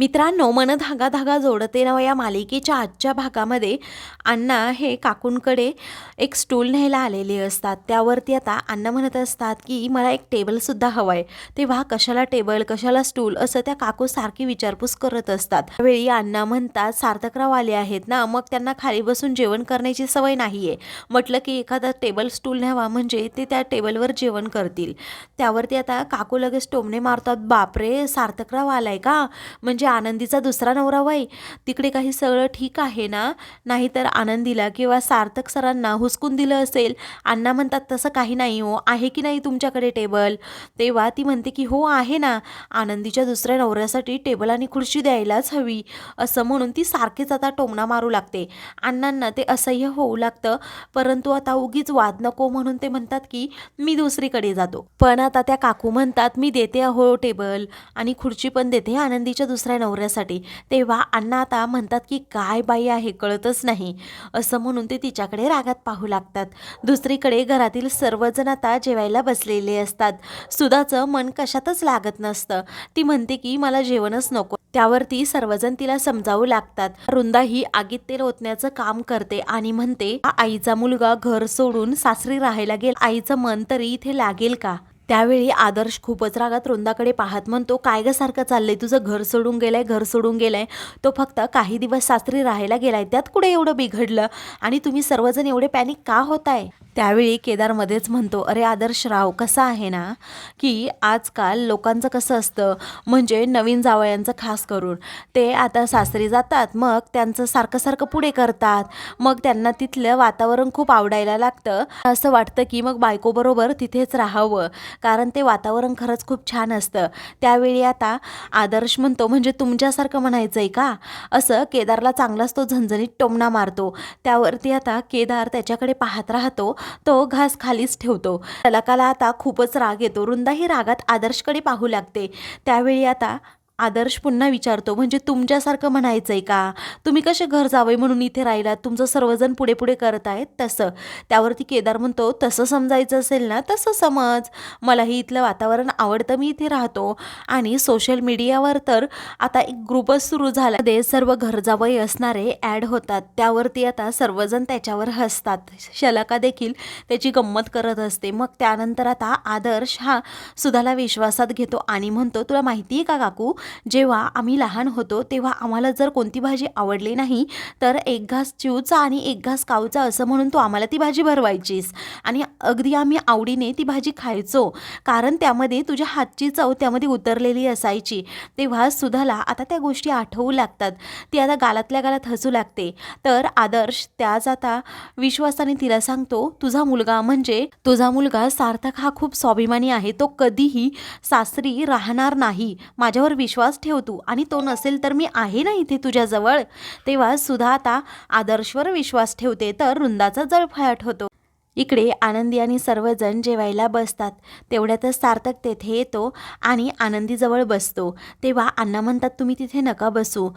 मित्रांनो मन धागा धागा जोडते ना या मालिकेच्या आजच्या भागामध्ये. अण्णा हे काकूंकडे एक स्टूल न्यायला आलेले असतात. त्यावरती आता अण्णा म्हणत असतात की मला एक टेबलसुद्धा हवं आहे तेव्हा कशाला टेबल कशाला स्टूल असं त्या काकू सारखी विचारपूस करत असतात. त्यावेळी अण्णा म्हणतात सार्थकराव आले आहेत ना मग त्यांना खाली बसून जेवण करण्याची सवय नाही आहे म्हटलं की एखादा टेबल स्टूल न्यावा म्हणजे ते त्या टेबलवर जेवण करतील. त्यावरती आता काकू लगेच टोमणे मारतात बापरे सार्थकराव आलाय का? म्हणजे आनंदीचा दुसरा नवरा वाई तिकडे काही सगळं ठीक आहे ना? नाहीतर आनंदीला किंवा सार्थक सरांना हुसकून दिलं असेल. अण्णा म्हणतात तसं काही नाही हो. आहे की नाही तुमच्याकडे टेबल? तेव्हा ती म्हणते की हो आहे ना. आनंदीच्या दुसऱ्या नवऱ्यासाठी टेबल आणि खुर्ची द्यायलाच हवी. असं म्हणून ती सारखीच आता टोमणा मारू लागते. अण्णांना ते असह्य होऊ लागतं. परंतु आता उगीच वाद नको म्हणून ते म्हणतात की मी दुसरीकडे जातो. पण आता त्या काकू म्हणतात मी देते अहो टेबल आणि खुर्ची पण देते आनंदीच्या दुसऱ्या नवऱ्यासाठी तेव्हा अण्णा आता म्हणतात की काय बाई आहे कळतच नाही. असं म्हणून ते तिच्याकडे रागात पाहू लागतात. दुसरीकडे घरातील सर्वजण आता जेवायला बसलेले असतात. सुधाचं मन कशातच लागत नसतं. ती म्हणते की मला जेवणच नको. त्यावरती सर्वजण तिला समजावू लागतात. वृंदा ही आगीत तेल ओतण्याचं काम करते आणि म्हणते आईचा मुलगा घर सोडून सासरी राहायला गेल. आईचं मन तरी इथे लागेल का? त्यावेळी आदर्श खूपच रागात वृंदाकडे पाहत म्हणतो काय ग सारखं चाललंय? तुझं घर सोडून गेलंय घर सोडून गेलंय. तो फक्त काही दिवस सासरी राहायला गेलाय. त्यात कुठे एवढं बिघडलं? आणि तुम्ही सर्वजण एवढे पॅनिक का होताय? त्यावेळी केदारमध्येच म्हणतो अरे आदर्श राव कसा आहे ना की आजकाल लोकांचं कसं असतं म्हणजे नवीन जावयांचं खास करून ते आता सासरी जातात मग त्यांचं सारखं सारखं पुढे करतात मग त्यांना तिथलं वातावरण खूप आवडायला लागतं असं वाटतं की मग बायकोबरोबर तिथेच राहावं कारण ते वातावरण खरंच खूप छान असतं. त्यावेळी आता आदर्श म्हणतो म्हणजे तुमच्यासारखं म्हणायचं आहे का? असं केदारला चांगलाच तो झणझणीत टोमणा मारतो. त्यावरती आता केदार त्याच्याकडे पाहत राहतो तो घास खालीच ठेवतो. तलकाला आता खूपच राग येतो. वृंदा ही रागात आदर्शकडे पाहू लागते. त्यावेळी आता आदर्श पुन्हा विचारतो म्हणजे तुमच्यासारखं म्हणायचं आहे का? तुम्ही कसे घर जावं म्हणून इथे राहिलात? तुमचं सर्वजण पुढे पुढे करत आहेत? तसं. त्यावरती केदार म्हणतो तसं समजायचं असेल ना तसं समज. मलाही इथलं वातावरण आवडतं मी इथे राहतो. आणि सोशल मीडियावर तर आता एक ग्रुपच सुरू झाला. ते सर्व घरजावई असणारे ॲड होतात. त्यावरती आता सर्वजण त्याच्यावर हसतात. शलाका देखील त्याची गंमत करत असते. मग त्यानंतर आता आदर्श हा सुधाला विश्वासात घेतो आणि म्हणतो तुला माहिती आहे का काकू? जेव्हा आम्ही लहान होतो तेव्हा आम्हाला जर कोणती भाजी आवडली नाही तर एक घास चिवचा आणि एक घास कावचा असं म्हणून तू आम्हाला ती भाजी भरवायचीस. आणि अगदी आम्ही आवडीने ती भाजी खायचो कारण त्यामध्ये तुझ्या हातची चव त्यामध्ये उतरलेली असायची. तेव्हा सुधाला आता त्या गोष्टी आठवू लागतात. ती आता गालातल्या गालात हसू लागते. तर आदर्श त्याच आता विश्वासाने तिला सांगतो तुझा मुलगा म्हणजे तुझा मुलगा सार्थक हा खूप स्वाभिमानी आहे. तो कधीही सासरी राहणार नाही. माझ्यावर विश्वास ठेव तू. आणि तो नसेल तर मी आहे ना इथे तुझ्याजवळ. तेव्हा सुधा आता आदर्शवर विश्वास ठेवते तर रुंदाचा जळफळाट होतो. इकडे आनंदी आणि सर्वजण जेवायला बसतात. तेवढ्यातच सार्थक तेथे येतो आणि आनंदीजवळ बसतो. तेव्हा अण्णा म्हणतात तुम्ही तिथे नका बसू.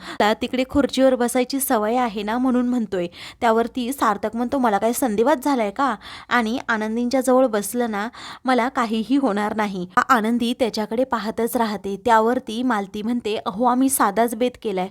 तिकडे खुर्चीवर बसायची सवय आहे ना म्हणून म्हणतोय. त्यावरती सार्थक म्हणतो मला काय संधिवात झालाय का? आणि आनंदींच्या जवळ बसलं ना मला काहीही होणार नाही आनंदी त्याच्याकडे पाहतच राहते. त्यावरती मालती म्हणते अहो आम्ही साधाच बेत केलाय.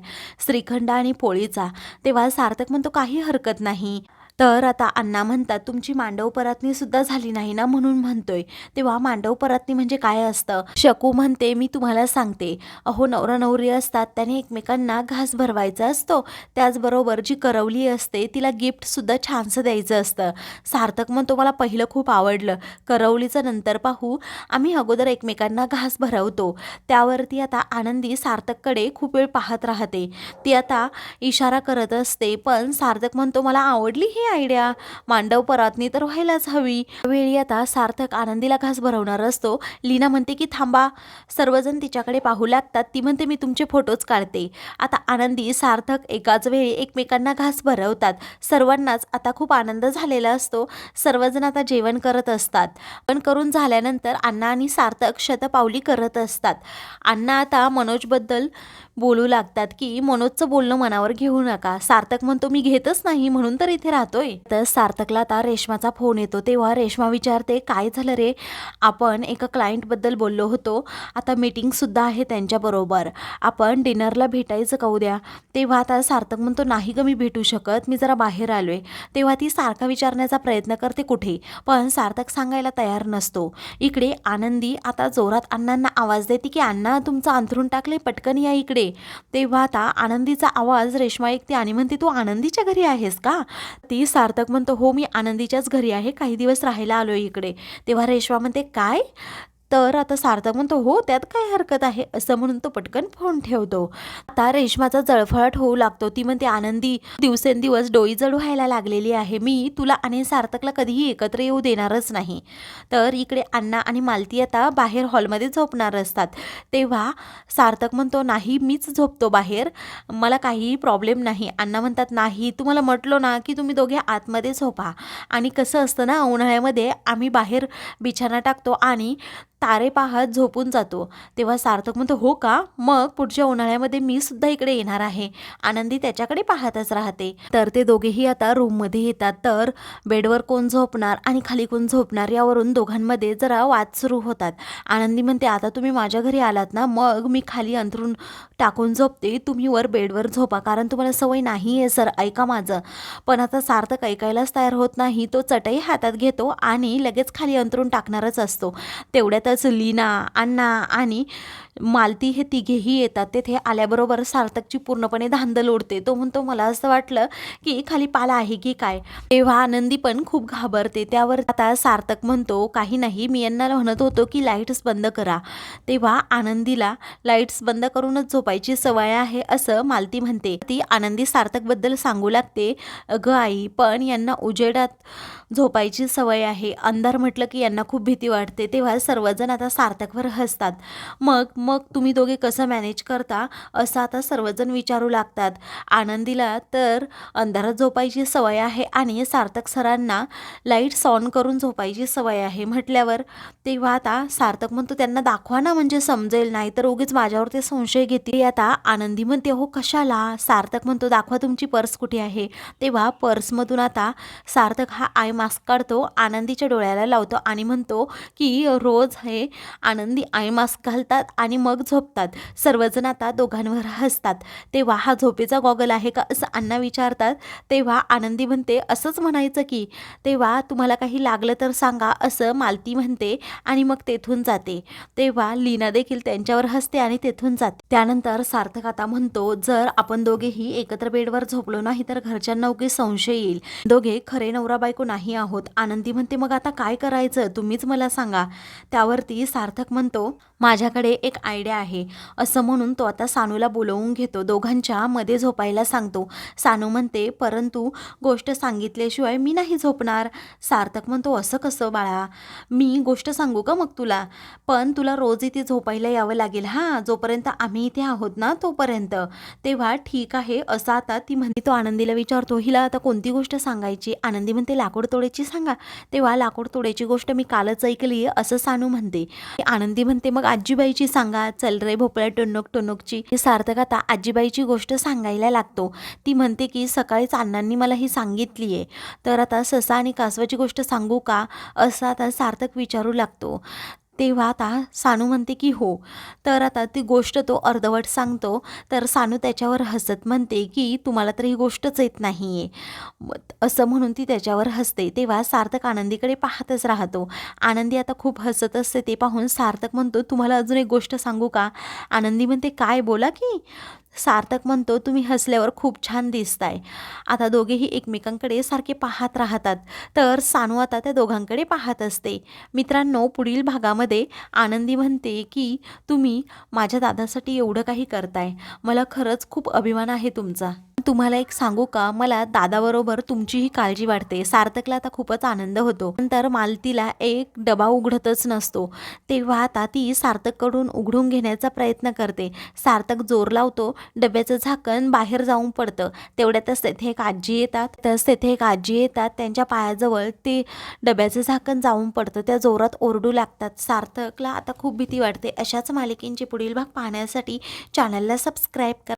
श्रीखंड आणि पोळीचा तेव्हा सार्थक म्हणतो काही हरकत नाही. तर आता अण्णा म्हणतात तुमची मांडव परातनी सुद्धा झाली नाही ना? म्हणून म्हणतोय. तेव्हा मांडव परातनी म्हणजे काय असतं? शकू म्हणते मी तुम्हाला सांगते. अहो नवरा नवरी असतात त्याने एकमेकांना घास भरवायचा असतो. त्याचबरोबर जी करवली असते तिला गिफ्ट सुद्धा छानसं द्यायचं असतं. सार्थक म्हणतो मला पहिलं खूप आवडलं. करवलीचं नंतर पाहू. आम्ही अगोदर एकमेकांना घास भरवतो. त्यावरती आता आनंदी सार्थककडे खूप वेळ पाहत राहते. ती आता इशारा करत असते पण सार्थक म्हणतो मला आवडली ही ही आयडिया मांडव परातनी तर व्हायलाच हवी. वेळी आता सार्थक आनंदीला घास भरवणार असतो. लीना म्हणते की थांबा सर्वजण तिच्याकडे पाहू लागतात. ती म्हणते मी तुमचे फोटोज काढते. आता आनंदी सार्थक एकाच वेळी एकमेकांना घास भरवतात. सर्वांनाच आता खूप आनंद झालेला असतो. सर्वजण आता जेवण करत असतात. पण करून झाल्यानंतर अण्णा आणि सार्थक शतपावली करत असतात. अण्णा आता मनोजबद्दल बोलू लागतात की मनोजचं बोलणं मनावर घेऊ नका. सार्थक म्हणतो मी घेतच नाही म्हणून तर इथे राहतो राहतोय. तर सार्थकला आता रेश्माचा फोन येतो. तेव्हा रेश्मा विचारते काय झालं रे? आपण एका क्लायंटबद्दल बोललो होतो. आता मीटिंगसुद्धा आहे त्यांच्याबरोबर आपण डिनरला भेटायचं का उद्या तेव्हा आता सार्थक म्हणतो नाही ग मी भेटू शकत. मी जरा बाहेर आलोय. तेव्हा ती सारखा विचारण्याचा प्रयत्न करते कुठे? पण सार्थक सांगायला तयार नसतो. इकडे आनंदी आता जोरात अण्णांना आवाज देते की अण्णा तुमचं अंथरून टाकले पटकन या इकडे. तेव्हा आता आनंदीचा आवाज रेश्मा ऐकते आणि म्हणते तू आनंदीच्या घरी आहेस का? ती सार्थक म्हणतो हो मी आनंदीच्याच घरी आहे. काही दिवस राहायला आलोय इकडे. तेव्हा रेश्मा म्हणते काय? तर आता सार्थक म्हणतो हो त्यात काय हरकत आहे? असं म्हणून तो पटकन फोन ठेवतो. आता रेशमाचा जळफळाट होऊ लागतो. ती म्हणते आनंदी दिवसेंदिवस डोई जड व्हायला लागलेली आहे. मी तुला आणि सार्थकला कधीही एकत्र येऊ देणारच नाही. तर इकडे अण्णा आणि मालती आता बाहेर हॉलमध्ये झोपणार असतात. तेव्हा सार्थक म्हणतो नाही मीच झोपतो बाहेर. मला काहीही प्रॉब्लेम नाही. अण्णा म्हणतात नाही तुम्हाला म्हटलो ना की तुम्ही दोघे आतमध्ये झोपा. आणि कसं असतं ना उन्हाळ्यामध्ये आम्ही बाहेर बिछाना टाकतो आणि तारे पाहत झोपून जातो. तेव्हा सार्थक म्हणतो हो का? मग पुढच्या उन्हाळ्यामध्ये मी सुद्धा इकडे येणार आहे. आनंदी त्याच्याकडे पाहतच राहते. तर ते दोघेही आता रूममध्ये येतात. तर बेडवर कोण झोपणार आणि खाली कोण झोपणार यावरून दोघांमध्ये जरा वाद सुरू होतात. आनंदी म्हणते आता तुम्ही माझ्या घरी आलात ना मग मी खाली अंथरून टाकून झोपते. तुम्ही वर बेडवर झोपा कारण तुम्हाला सवय नाही आहे सर. ऐका माझं. पण आता सार्थक ऐकायलाच तयार होत नाही. तो चटई हातात घेतो आणि लगेच खाली अंतरून टाकणारच असतो. तेवढ्यातच लीना अण्णा आणि मालती हे तिघेही येतात. तेथे आल्याबरोबर सार्थकची पूर्णपणे धांदल उडते. तो म्हणतो मला असं वाटलं की खाली पाला आहे की काय? तेव्हा आनंदी पण खूप घाबरते. त्यावर आता सार्थक म्हणतो काही नाही मी यांना म्हणत होतो की लाईट्स बंद करा. तेव्हा आनंदीला लाईट्स बंद करूनच झोपायची सवय आहे असं मालती म्हणते. ती आनंदी सार्थकबद्दल सांगू लागते अगं आई पण यांना उजेडात झोपायची सवय आहे. अंधार म्हटलं की यांना खूप भीती वाटते. तेव्हा सर्वजण आता सार्थकवर हसतात. मग मग तुम्ही दोघे कसं मॅनेज करता असं आता सर्वजण विचारू लागतात. आनंदीला तर अंधारात झोपायची सवय आहे आणि सार्थक सरांना लाईट्स ऑन करून झोपायची सवय आहे म्हटल्यावर तेव्हा आता सार्थक म्हणतो त्यांना दाखवा ना म्हणजे समजेल नाही तर उगीच माझ्यावर ते संशय घेतील. आता आनंदी म्हणते हो कशाला? सार्थक म्हणतो दाखवा तुमची पर्स कुठे आहे. तेव्हा पर्समधून आता सार्थक हा आय मास्क काढतो आनंदीच्या डोळ्याला लावतो आणि म्हणतो की रोज हे आनंदी आयमास्क घालतात आणि मग झोपतात. सर्वजण आता दोघांवर हसतात. तेव्हा हा झोपेचा गॉगल आहे का असं अण्णा विचारतात. तेव्हा आनंदी म्हणते असंच म्हणायचं की तेव्हा तुम्हाला काही लागलं तर सांगा असं मालती म्हणते आणि मग तेथून जाते. तेव्हा लीना देखील त्यांच्यावर हसते आणि तेथून जाते. त्यानंतर सार्थक आता म्हणतो जर आपण दोघेही एकत्र बेडवर झोपलो नाही तर घरच्यांना उगी संशय येईल. दोघे खरे नवरा बायको नाही आहोत. आनंदी म्हणते मग आता काय करायचं? तुम्हीच मला सांगा. त्यावर त्यावरती सार्थक म्हणतो माझ्याकडे एक आयडिया आहे. असं म्हणून तो आता सानूला बोलवून घेतो दोघांच्या मध्ये झोपायला सांगतो. सानू म्हणते परंतु गोष्ट सांगितल्याशिवाय मी नाही झोपणार. सार्थक म्हणतो असं कसं बाळा? मी गोष्ट सांगू का मग तुला? पण तुला रोज इथे झोपायला यावं लागेल हां? जोपर्यंत आम्ही इथे आहोत ना तोपर्यंत. तेव्हा ठीक आहे असं आता ती म्हणते. तो आनंदीला विचारतो हिला आता कोणती गोष्ट सांगायची? आनंदी म्हणते लाकूड तोड्याची सांगा. तेव्हा लाकूड तोड्याची गोष्ट मी कालच ऐकली आहे असं सानू म्हणते. आनंदी म्हणते मग आजीबाईची सांगा चल रे भोपळ्या टोनक टोनकची. सार्थक आता आजीबाईची गोष्ट सांगायला लागतो. ती म्हणते की सकाळीच अण्णांनी मला ही सांगितली आहे तर आता ससा आणि कासवाची गोष्ट सांगू का? असं आता सार्थक विचारू लागतो. तेव्हा आता सानू म्हणते की हो. तर आता ती गोष्ट तो अर्धवट सांगतो. तर सानू त्याच्यावर हसत म्हणते की तुम्हाला तर ही गोष्टच येत नाही आहे असं म्हणून ती त्याच्यावर हसते. तेव्हा सार्थक आनंदीकडे पाहतच राहतो. आनंदी आता खूप हसत असते. ते पाहून सार्थक म्हणतो तुम्हाला अजून एक गोष्ट सांगू का? आनंदी म्हणते काय? बोला की. सार्थक म्हणतो तुम्ही हसल्यावर खूप छान दिसताय. आता दोघेही एकमेकांकडे सारखे पाहत राहतात. तर सानू आता त्या दोघांकडे पाहत असते. मित्रांनो पुढील भागामध्ये आनंदी म्हणते की तुम्ही माझ्या दादासाठी एवढं काही करताय. मला खरंच खूप अभिमान आहे तुमचा. तुम्हाला एक सांगू का? मला दादाबरोबर तुमचीही काळजी वाटते. सार्थकला आता खूपच आनंद होतो. नंतर मालतीला एक डबा उघडतच नसतो. तेव्हा आता ती सार्थककडून उघडून घेण्याचा प्रयत्न करते. सार्थक जोर लावतो. डब्याचं झाकण बाहेर जाऊन पडतं. तेवढ्यातच तेथे एक आजी येतात. तस तेथे एक आजी येतात. त्यांच्या पायाजवळ ते डब्याचं झाकण जाऊन पडतं. त्या जोरात ओरडू लागतात. सार्थकला आता खूप भीती वाटते. अशाच मालिकेंचे पुढील भाग पाहण्यासाठी चॅनलला सबस्क्राईब करा.